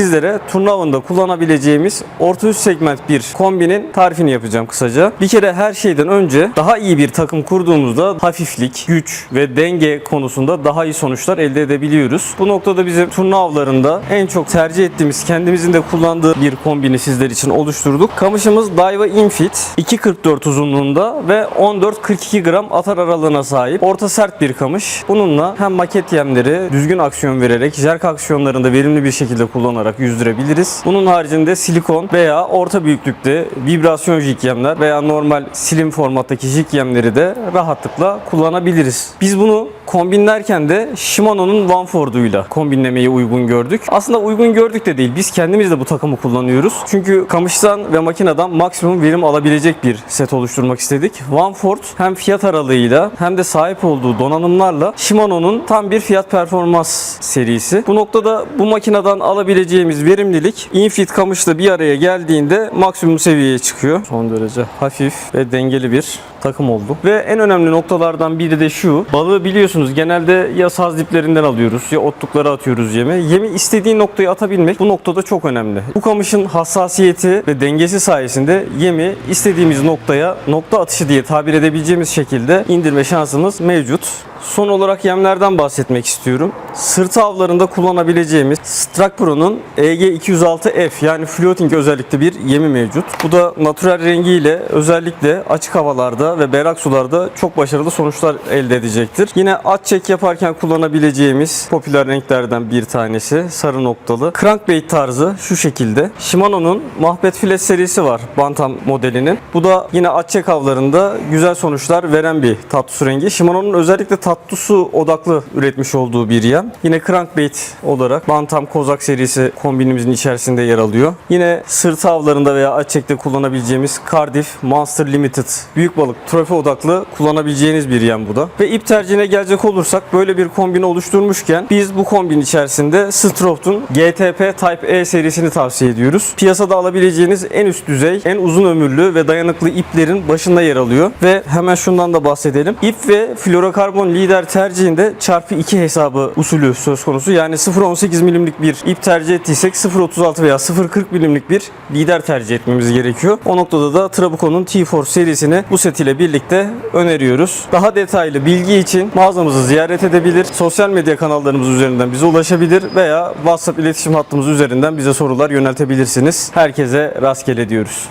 sizlere turna avında kullanabileceğimiz orta üst segment bir kombinin tarifini yapacağım kısaca. Bir kere her şeyden önce daha iyi bir takım kurduğumuzda hafiflik, güç ve denge konusunda daha iyi sonuçlar elde edebiliyoruz. Bu noktada bizim turna en çok tercih ettiğimiz, kendimizin de kullandığı bir kombini sizler için oluşturduk. Kamışımız Daiwa Infit 2.44 uzunluğunda ve 14-42 gram atar aralığına sahip. Orta sert bir kamış. Bununla hem maket yemleri düzgün aksiyon vererek jerk aksiyonlarında verimli bir şekilde kullanarak yüzdürebiliriz. Bunun haricinde silikon veya orta büyüklükte vibrasyon jig veya normal slim formattaki jig de rahatlıkla kullanabiliriz. Biz bunu kombinlerken de Shimano'nun Vanford'uyla kombinlemeyi uygun gördük. Aslında uygun gördük de değil. Biz kendimiz de bu takımı kullanıyoruz. Çünkü kamıştan ve makineden maksimum verim alabilecek bir set oluşturmak istedik. Vanford hem fiyat aralığıyla hem de sahip olduğu donanımlarla Shimano'nun tam bir fiyat performans serisi. Bu noktada bu makineden alabileceğimiz verimlilik Infit kamışla bir araya geldiğinde maksimum seviyeye çıkıyor. Son derece hafif ve dengeli bir takım oldu. Ve en önemli noktalardan biri de şu. Balığı biliyorsunuz genelde ya saz diplerinden alıyoruz ya otluklara atıyoruz yemi. Yemi istediği noktaya atabilmek bu noktada çok önemli. Bu kamışın hassasiyeti ve dengesi sayesinde yemi istediğimiz noktaya nokta atışı diye tabir edebileceğimiz şekilde indirme şansımız mevcut. Son olarak yemlerden bahsetmek istiyorum. Sırtı avlarında kullanabileceğimiz Strak Pro'nun E EG206F yani floating özellikli bir yemi mevcut. Bu da natürel rengiyle özellikle açık havalarda ve berrak sularda çok başarılı sonuçlar elde edecektir. Yine at çek yaparken kullanabileceğimiz popüler renklerden bir tanesi sarı noktalı. Crankbait tarzı şu şekilde. Shimano'nun Mahbet Filet serisi var Bantam modelinin. Bu da yine at çek avlarında güzel sonuçlar veren bir tatlısu rengi. Shimano'nun özellikle tatlısu odaklı üretmiş olduğu bir yem. Yine crankbait olarak Bantam Kozak serisi kombinimizin içerisinde yer alıyor. Yine sırt avlarında veya açıkta kullanabileceğimiz Cardiff Monster Limited büyük balık trofe odaklı kullanabileceğiniz bir yem bu da. Ve ip tercihine gelecek olursak böyle bir kombin oluşturmuşken biz bu kombin içerisinde Stroft'un GTP Type E serisini tavsiye ediyoruz. Piyasada alabileceğiniz en üst düzey, en uzun ömürlü ve dayanıklı iplerin başında yer alıyor. Ve hemen şundan da bahsedelim. İp ve florokarbon lider tercihinde çarpı 2 hesabı usulü söz konusu. Yani 0.18 milimlik bir ip tercih ettiysek 0.36 veya 0.40 milimlik bir lider tercih etmemiz gerekiyor. O noktada da Trabuco'nun T-Force serisini bu set ile birlikte öneriyoruz. Daha detaylı bilgi için mağazamızı ziyaret edebilir, sosyal medya kanallarımız üzerinden bize ulaşabilir veya WhatsApp iletişim hattımız üzerinden bize sorular yöneltebilirsiniz. Herkese rastgele diyoruz.